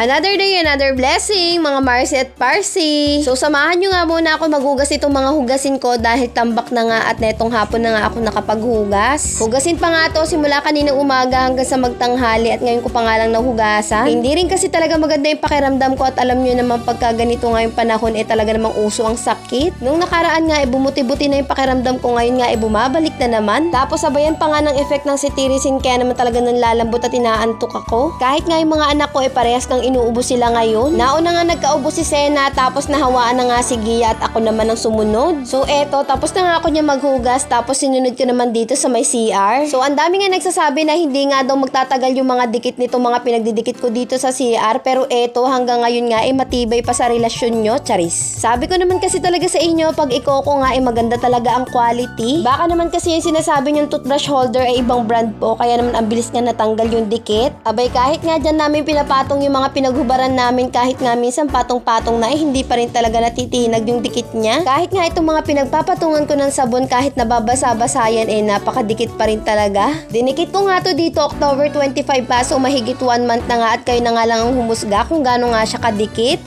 Another day, another blessing, mga Marcy at Parsi. So, samahan nyo nga muna ako maghugas itong mga hugasin ko dahil tambak na nga at netong hapon na nga ako nakapaghugas. Hugasin pa nga to simula kaninang umaga hanggang sa magtanghali at ngayon ko pa nga lang nahugasan. Hindi rin kasi talaga maganda yung pakiramdam ko at alam nyo naman pagka ganito nga yung panahon eh talaga namang uso ang sakit. Nung nakaraan nga eh bumuti-buti na yung pakiramdam ko ngayon nga eh bumabalik na naman. Tapos sabayan pa nga ng effect ng cetirizine kaya naman talaga nang lalambot at inaantok ako. Kahit nga yung mga anak ko eh parehas kang inuubo sila ngayon. Nauna nga nagkaubo si Sena tapos nahawaan na nga si Gia at ako naman ang sumunod. So eto, tapos na nga ako niya maghugas tapos sinunod ko naman dito sa may CR. So ang dami nga nagsasabi na hindi nga daw magtatagal yung mga dikit nito mga pinagdidikit ko dito sa CR pero eto hanggang ngayon nga eh matibay pa sa relasyon nyo, charis. Sabi ko naman kasi talaga sa inyo pag ikoko nga eh maganda talaga ang quality. Baka naman kasi yung sinasabi yung toothbrush holder ay ibang brand po kaya naman ang bilis nga natanggal yung dikit. Abay kahit nga dyan namin pinapatong yung mga pinaghubaran namin kahit nga minsan patong-patong na eh hindi pa rin talaga natitinag yung dikit niya. Kahit nga itong mga pinagpapatungan ko ng sabon kahit nababasa-basa yan eh napakadikit pa rin talaga. Dinikit ko nga to dito October 25 pa so mahigit 1 month na nga at kayo na nga lang ang humusga kung gaano nga siya kadikit.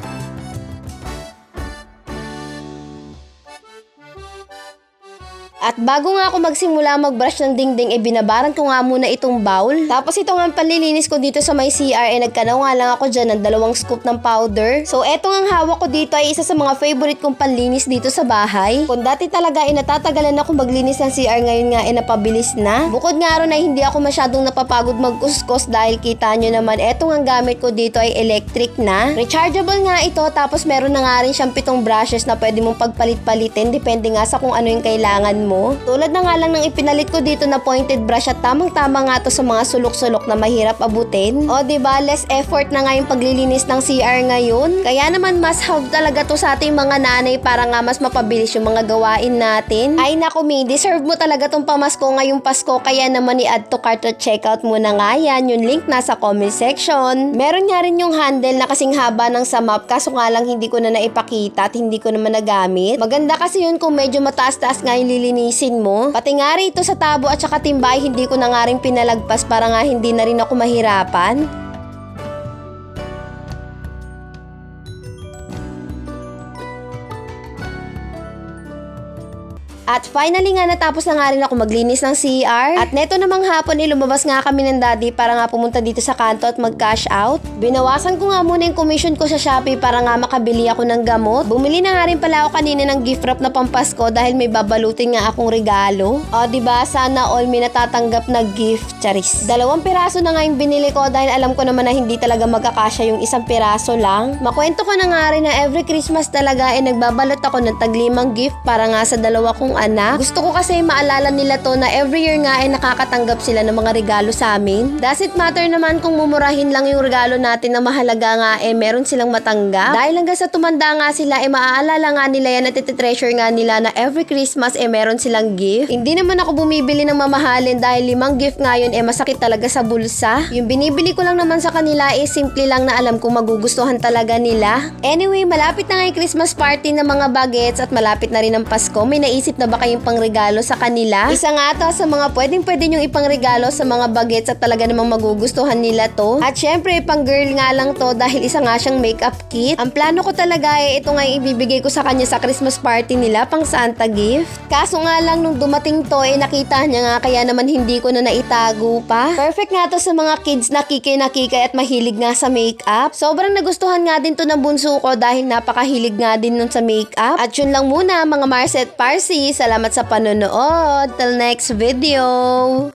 At bago nga ako magsimula mag-brush ng dingding, eh binabaran ko nga muna itong bowl. Tapos ito nga ang ko dito sa may CR, eh nagkanaw nga lang ako dyan ng dalawang scoop ng powder. So eto ang hawak ko dito ay isa sa mga favorite kong panlinis dito sa bahay. Kung dati talaga ay natatagalan ako maglinis ng CR, ngayon nga ay napabilis na. Bukod nga ron ay hindi ako masyadong napapagod magkuskus dahil kita nyo naman, eto nga gamit ko dito ay electric na. Rechargeable nga ito, tapos meron na nga rin siyang pitong brushes na pwede mong pagpalit-palitin, depende nga sa kung ano yung kailangan mo. Tulad na nga lang ng ipinalit ko dito na pointed brush at tamang-tama nga to sa mga sulok-sulok na mahirap abutin. O ba diba, less effort na nga yung paglilinis ng CR ngayon. Kaya naman mas help talaga to sa ating mga nanay para nga mas mapabilis yung mga gawain natin. Ay naku mi, deserve mo talaga tong pamasko ngayong Pasko kaya naman i-add to cart at checkout mo na nga yan. Yung link nasa comment section. Meron nga rin yung handle na kasing haba ng samap kaso nga lang hindi ko na naipakita at hindi ko naman nagamit. Maganda kasi yun kung medyo mataas-taas nga yung lilinisin mo. Pati nga rito sa tabo at saka timbay hindi ko na nga rin pinalagpas para nga hindi na rin ako mahirapan. At finally nga natapos na nga rin ako maglinis ng CR. At neto namang hapon eh, lumabas nga kami ng daddy para nga pumunta dito sa kanto at mag-cash out. Binawasan ko nga muna yung commission ko sa Shopee para nga makabili ako ng gamot. Bumili na nga rin pala ako kanina ng gift wrap na pampasko dahil may babalutin nga akong regalo. O ba sana all may natatanggap na gift, charis. Dalawang piraso na nga yung binili ko dahil alam ko naman na hindi talaga magkakasya yung isang piraso lang. Makwento ko na nga rin na every Christmas talaga eh nagbabalot ako ng taglimang gift para nga sa dalawa kong anak. Gusto ko kasi maalala nila to na every year nga ay nakakatanggap sila ng mga regalo sa amin. Does it matter naman kung mumurahin lang yung regalo natin na mahalaga nga eh meron silang matanggap? Dahil hanggang sa tumanda nga sila eh maaalala nga nila yan at treasure nga nila na every Christmas eh meron silang gift. Hindi naman ako bumibili ng mamahalin dahil limang gift nga yun eh masakit talaga sa bulsa. Yung binibili ko lang naman sa kanila eh simple lang na alam kung magugustuhan talaga nila. Anyway, malapit na nga yung Christmas party ng mga bagets at malapit na rin ang Pasko. May naisip na ba kayong pangregalo sa kanila? Isa nga to sa mga pwedeng pwede nyong ipangregalo sa mga bagets at talaga namang magugustuhan nila to. At syempre, pang girl nga lang to dahil isa nga siyang makeup kit. Ang plano ko talaga eh, ito nga yung ibibigay ko sa kanya sa Christmas party nila pang Santa gift. Kaso nga lang nung dumating to eh nakita niya nga kaya naman hindi ko na naitago pa. Perfect nga to sa mga kids na kikay na kikay at mahilig nga sa makeup. Sobrang nagustuhan nga din to ng bunso ko dahil napakahilig nga din nun sa makeup. At yun lang muna mga Marset Parsi. Salamat sa panonood. Till next video!